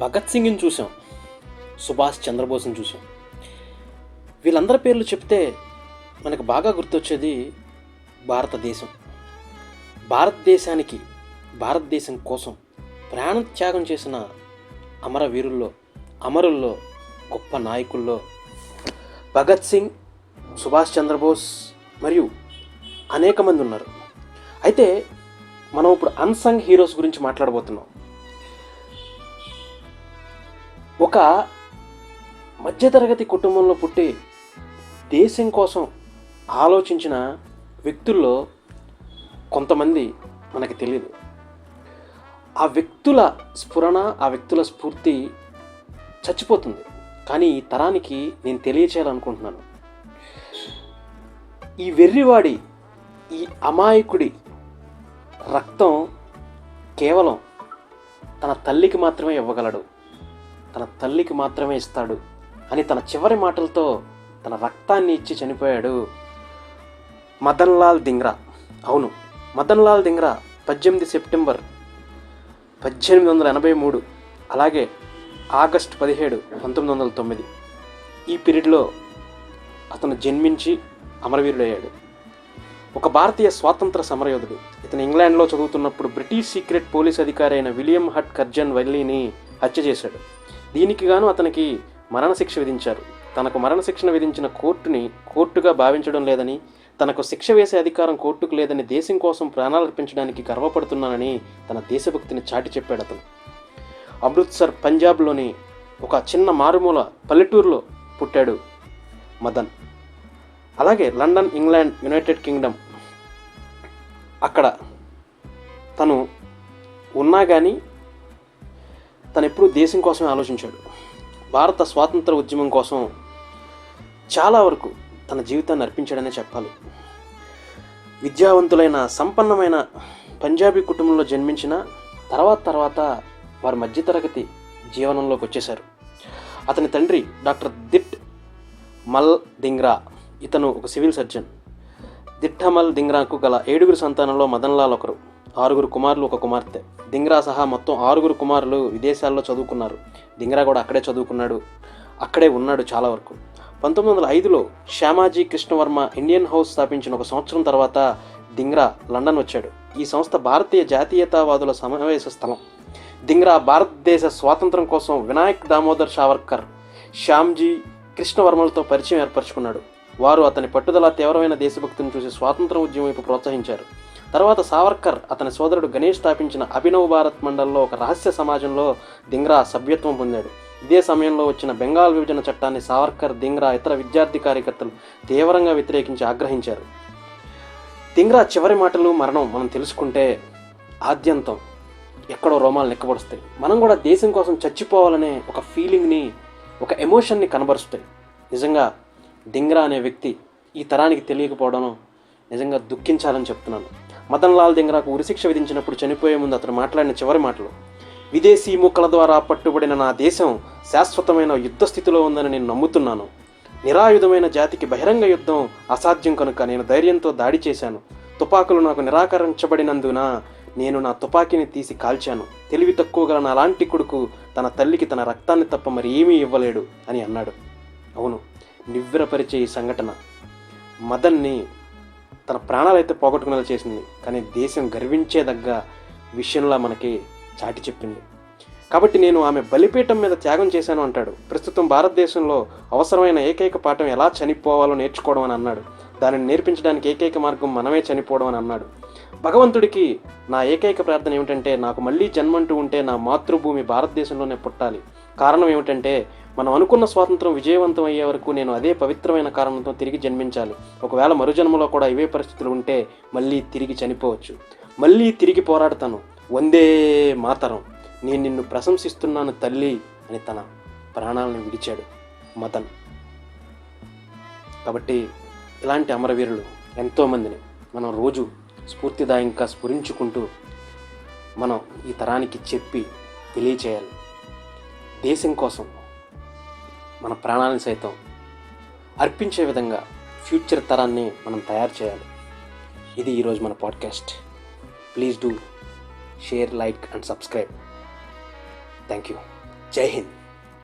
భగత్ సింగ్ని చూసాం సుభాష్ చంద్రబోస్ని చూసాం వీళ్ళందరి పేర్లు చెప్తే మనకు బాగా గుర్తొచ్చేది భారతదేశం. భారతదేశానికి భారతదేశం కోసం ప్రాణ త్యాగం చేసిన అమరవీరుల్లో అమరుల్లో గొప్ప నాయకుల్లో భగత్ సింగ్ సుభాష్ చంద్రబోస్ మరియు అనేక మంది ఉన్నారు. అయితే మనం ఇప్పుడు అన్సంగ్ హీరోస్ గురించి మాట్లాడబోతున్నాం. ఒక మధ్యతరగతి కుటుంబంలో పుట్టి దేశం కోసం ఆలోచించిన వ్యక్తుల్లో కొంతమంది మనకి తెలియదు ఆ వ్యక్తుల స్ఫురణ ఆ వ్యక్తుల స్ఫూర్తి చచ్చిపోతుంది. కానీ ఈ తరానికి నేను తెలియచేయాలనుకుంటున్నాను. ఈ వెర్రివాడి ఈ అమాయకుడి రక్తం కేవలం తన తల్లికి మాత్రమే ఇవ్వగలడు. తన తల్లికి మాత్రమే ఇస్తాడు అని తన చివరి మాటలతో తన రక్తాన్ని ఇచ్చి చనిపోయాడు మదన్ లాల్ దింగ్రా. అవును మదన్ లాల్ దింగ్రా పద్దెనిమిది సెప్టెంబర్ పద్దెనిమిది వందల ఎనభై మూడు అలాగే ఆగస్ట్ పదిహేడు పంతొమ్మిది వందల తొమ్మిది. ఈ పీరియడ్లో అతను జన్మించి అమరవీరుడయ్యాడు. ఒక భారతీయ స్వాతంత్ర సమరయోధుడు. ఇతను ఇంగ్లాండ్లో చదువుతున్నప్పుడు బ్రిటిష్ సీక్రెట్ పోలీస్ అధికారి అయిన విలియం హట్ కర్జన్ వెల్లీని హత్య చేశాడు. దీనికి గాను అతనికి మరణశిక్ష విధించారు. తనకు మరణశిక్షను విధించిన కోర్టుని కోర్టుగా భావించడం లేదని తనకు శిక్ష వేసే అధికారం కోర్టుకు లేదని దేశం కోసం ప్రాణాలు అర్పించడానికి గర్వపడుతున్నానని తన దేశభక్తిని చాటి చెప్పాడు అతను. అమృత్సర్ పంజాబ్లోని ఒక చిన్న మారుమూల పల్లెటూరులో పుట్టాడు మదన్. అలాగే లండన్ ఇంగ్లాండ్ యునైటెడ్ కింగ్డమ్ అక్కడ తను ఉన్నా కానీ తను ఎప్పుడూ దేశం కోసమే ఆలోచించాడు. భారత స్వాతంత్ర ఉద్యమం కోసం చాలా వరకు తన జీవితాన్ని అర్పించాడనే చెప్పాలి. విద్యావంతులైన సంపన్నమైన పంజాబీ కుటుంబంలో జన్మించిన తర్వాత తర్వాత వారి మధ్యతరగతి జీవనంలోకి వచ్చేశారు. అతని తండ్రి డాక్టర్ దిట్ మల్ దింగ్రా ఇతను ఒక సివిల్ సర్జన్. దిట్టమల్ దింగ్రాకు గల ఏడుగురు సంతానంలో మదన్లాల్ ఒకరు. ఆరుగురు కుమారులు ఒక కుమార్తె. దింగ్రా సహా మొత్తం ఆరుగురు కుమారులు విదేశాల్లో చదువుకున్నారు. దింగ్రా కూడా అక్కడే చదువుకున్నాడు. అక్కడే ఉన్నాడు చాలా వరకు. పంతొమ్మిది వందల ఐదులో శ్యామాజీ కృష్ణవర్మ ఇండియన్ హౌస్ స్థాపించిన ఒక సంవత్సరం తర్వాత దింగ్రా లండన్ వచ్చాడు. ఈ సంస్థ భారతీయ జాతీయతావాదుల సమావేశ స్థలం. దింగ్రా భారతదేశ స్వాతంత్రం కోసం వినాయక్ దామోదర్ సావర్కర్ శ్యామ్జీ కృష్ణవర్మలతో పరిచయం ఏర్పరచుకున్నాడు. వారు అతని పట్టుదల తీవ్రమైన దేశభక్తిని చూసి స్వాతంత్ర ఉద్యమం వైపు ప్రోత్సహించారు. తర్వాత సావర్కర్ అతని సోదరుడు గణేష్ స్థాపించిన అభినవ్ భారత్ మండల్లో ఒక రహస్య సమాజంలో దింగ్రా సభ్యత్వం పొందాడు. ఇదే సమయంలో వచ్చిన బెంగాల్ విభజన చట్టాన్ని సావర్కర్ దింగ్రా ఇతర విద్యార్థి కార్యకర్తలు తీవ్రంగా వ్యతిరేకించి ఆగ్రహించారు. దింగ్రా చివరి మాటలు మరణం మనం తెలుసుకుంటే ఆద్యంతం. ఎక్కడో రోమాలు నెక్కబడుస్తాయి. మనం కూడా దేశం కోసం చచ్చిపోవాలనే ఒక ఫీలింగ్ని ఒక ఎమోషన్ని కనబరుస్తాయి. నిజంగా దింగ్రా అనే వ్యక్తి ఈ తరానికి తెలియకపోవడం నిజంగా దుఃఖించాలని చెప్తున్నాను. మదన్ లాల్ దింగ్రాకు ఉరిశిక్ష విధించినప్పుడు చనిపోయే ముందు అతను మాట్లాడిన చివరి మాటలు. విదేశీ ముక్కల ద్వారా పట్టుబడిన నా దేశం శాశ్వతమైన యుద్ధ స్థితిలో ఉందని నేను నమ్ముతున్నాను. నిరాయుధమైన జాతికి బహిరంగ యుద్ధం అసాధ్యం కనుక నేను ధైర్యంతో దాడి చేశాను. తుపాకులు నాకు నిరాకరించబడినందున నేను నా తుపాకీని తీసి కాల్చాను. తెలివి తక్కువ గల నా లాంటి కొడుకు తన తల్లికి తన రక్తాన్ని తప్ప మరి ఏమీ ఇవ్వలేడు అని అన్నాడు. అవును నివ్వెరపరిచే ఈ సంఘటన. మదన్ని తన ప్రాణాలైతే పోగొట్టుకునేలా చేసింది. కానీ దేశం గర్వించేదగ్గ విషయంలా మనకి చాటి చెప్పింది. కాబట్టి నేను ఆమె బలిపీఠం మీద త్యాగం చేశాను అంటాడు. ప్రస్తుతం భారతదేశంలో అవసరమైన ఏకైక పాఠం ఎలా చనిపోవాలో నేర్చుకోవడం అని అన్నాడు. దానిని నేర్పించడానికి ఏకైక మార్గం మనమే చనిపోవడం అని అన్నాడు. భగవంతుడికి నా ఏకైక ప్రార్థన ఏమిటంటే నాకు మళ్ళీ జన్మంటూ ఉంటే నా మాతృభూమి భారతదేశంలోనే పుట్టాలి. కారణం ఏమిటంటే మనం అనుకున్న స్వాతంత్రం విజయవంతం అయ్యే వరకు నేను అదే పవిత్రమైన కారణంతో తిరిగి జన్మించాలి. ఒకవేళ మరుజన్మలో కూడా ఇవే పరిస్థితులు ఉంటే మళ్ళీ తిరిగి చనిపోవచ్చు. మళ్ళీ తిరిగి పోరాడతాను. వందే మాతరం. నేను నిన్ను ప్రశంసిస్తున్నాను తల్లి అని తన ప్రాణాలను విడిచాడు మదన్. కాబట్టి ఇలాంటి అమరవీరులు ఎంతోమందిని మనం రోజు స్ఫూర్తిదాయంగా స్ఫురించుకుంటూ మనం ఈ తరానికి చెప్పి తెలియచేయాలి. దేశం కోసం మన ప్రాణాలను సైతం అర్పించే విధంగా ఫ్యూచర్ తరాన్ని మనం తయారు చేయాలి. ఇది ఈరోజు మన podcast. Please do share like and subscribe. Thank you Jai Hind.